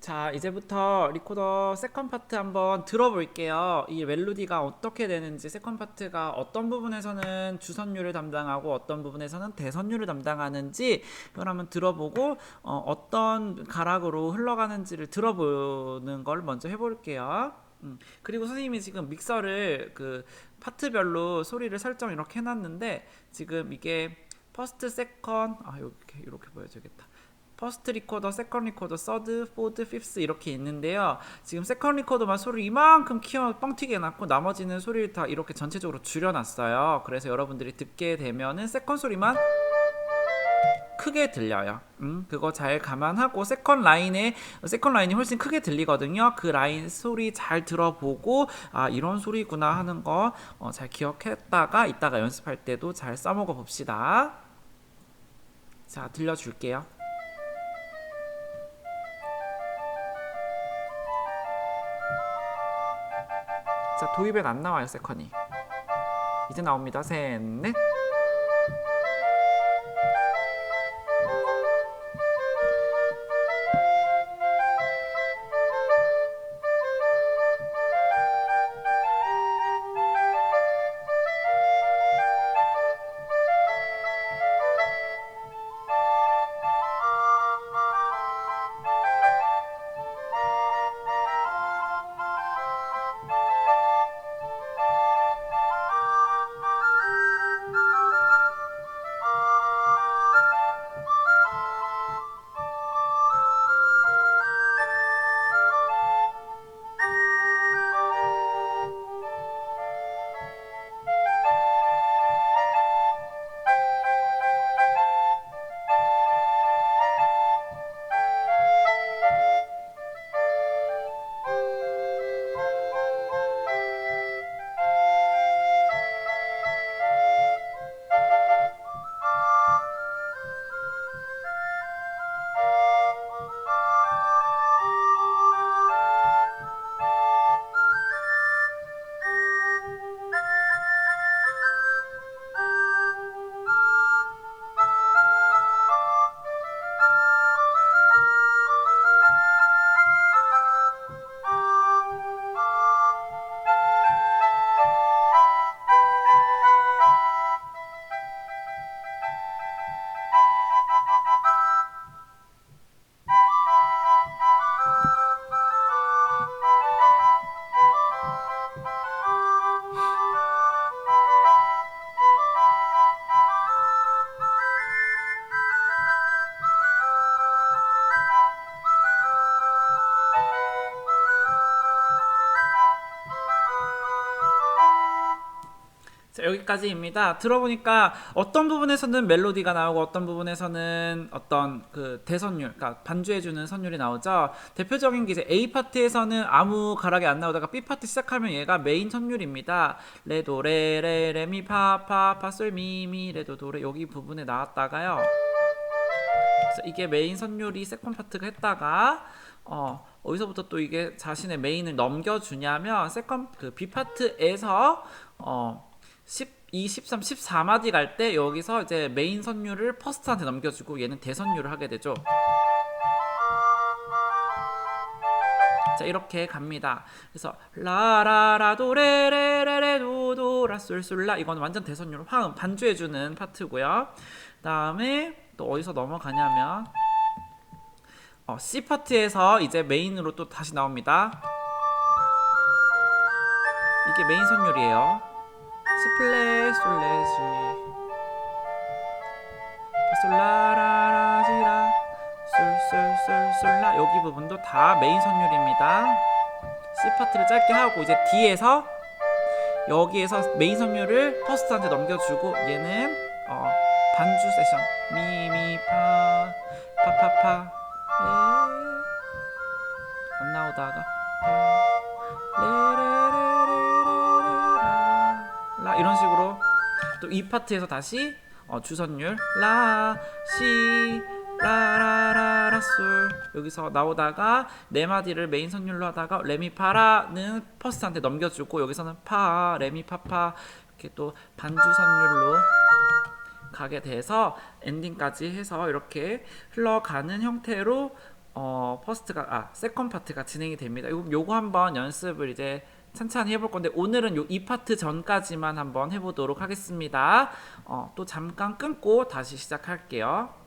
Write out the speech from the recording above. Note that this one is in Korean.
자, 이제부터 리코더 세컨 파트 한번 들어볼게요. 이 멜로디가 어떻게 되는지, 세컨 파트가 어떤 부분에서는 주선율을 담당하고 어떤 부분에서는 대선율을 담당하는지 이걸 한번 들어보고 어, 떤 가락으로 흘러가는지를 들어보는 걸 먼저 해볼게요. 음, 그리고 선생님이 지금 믹서를 그 파트별로 소리를 설정 이렇게 해놨는데 지금 이게 퍼스트, 세컨, 아 이렇게 이렇게 보여줘야겠다. 퍼스트 리코더, 세컨 리코더, 서드, 포드, 피프스 이렇게 있는데요. 지금 세컨 리코더만 소리 이만큼 키워 뻥튀기 해놨고 나머지는 소리를 다 이렇게 전체적으로 줄여놨어요. 그래서 여러분들이 듣게 되면은 세컨 소리만 크게 들려요. 음, 그거 잘 감안하고 세컨 라인에 세컨 라인이 훨씬 크게 들리거든요. 그 라인 소리 잘 들어보고 아 이런 소리구나 하는 거잘 기억했다가 이따가 연습할 때도 잘 써먹어 봅시다. 자 들려줄게요. 자 도입엔 안 나와요 세컨이. 이제 나옵니다. 셋, 넷. 자, 여기까지입니다. 들어보니까 어떤 부분에서는 멜로디가 나오고 어떤 부분에서는 어떤 그 대선율, 그러니까 반주해주는 선율이 나오죠. 대표적인 게 이제 A 파트에서는 아무 가락이 안 나오다가 B 파트 시작하면 얘가 메인 선율입니다. 레도 레레 레미 파파 파솔 미미 레도 도레 여기 부분에 나왔다가요. 그래서 이게 메인 선율이 세컨 파트가 했다가 어 어디서부터 또 이게 자신의 메인을 넘겨주냐면 세컨 그 B 파트에서 어 12, 13, 14마디 갈 때 여기서 이제 메인 선율을 퍼스트한테 넘겨주고 얘는 대선율을 하게 되죠. 자 이렇게 갑니다. 그래서 라라라 도레레레레 도도라 솔솔라 이건 완전 대선율 화음 반주해주는 파트고요. 다음에 또 어디서 넘어가냐면 어, C 파트에서 이제 메인으로 또 다시 나옵니다. 이게 메인 선율이에요. 시플레 솔레시 솔라라라지라 솔솔솔솔라 여기 부분도 다 메인 선율입니다. C 파트를 짧게 하고 이제 D에서 여기에서 메인 선율을 퍼스트한테 넘겨주고 얘는 어, 반주 세션. 미미파 파파파. 레안 나오다가. 파 또이 파트에서 다시 어, 주선율 라 시 라라라라 솔 여기서 나오다가 네 마디를 메인 선율로 하다가 레미파라는 퍼스트한테 넘겨주고 여기서는 파 레미파파 이렇게 또 반주 선율로 가게 돼서 엔딩까지 해서 이렇게 흘러가는 형태로 어 퍼스트가 아 세컨 파트가 진행이 됩니다. 요 요거 한번 연습을 이제 천천히 해볼 건데 오늘은 요 이 파트 전까지만 한번 해보도록 하겠습니다. 어 또 잠깐 끊고 다시 시작할게요.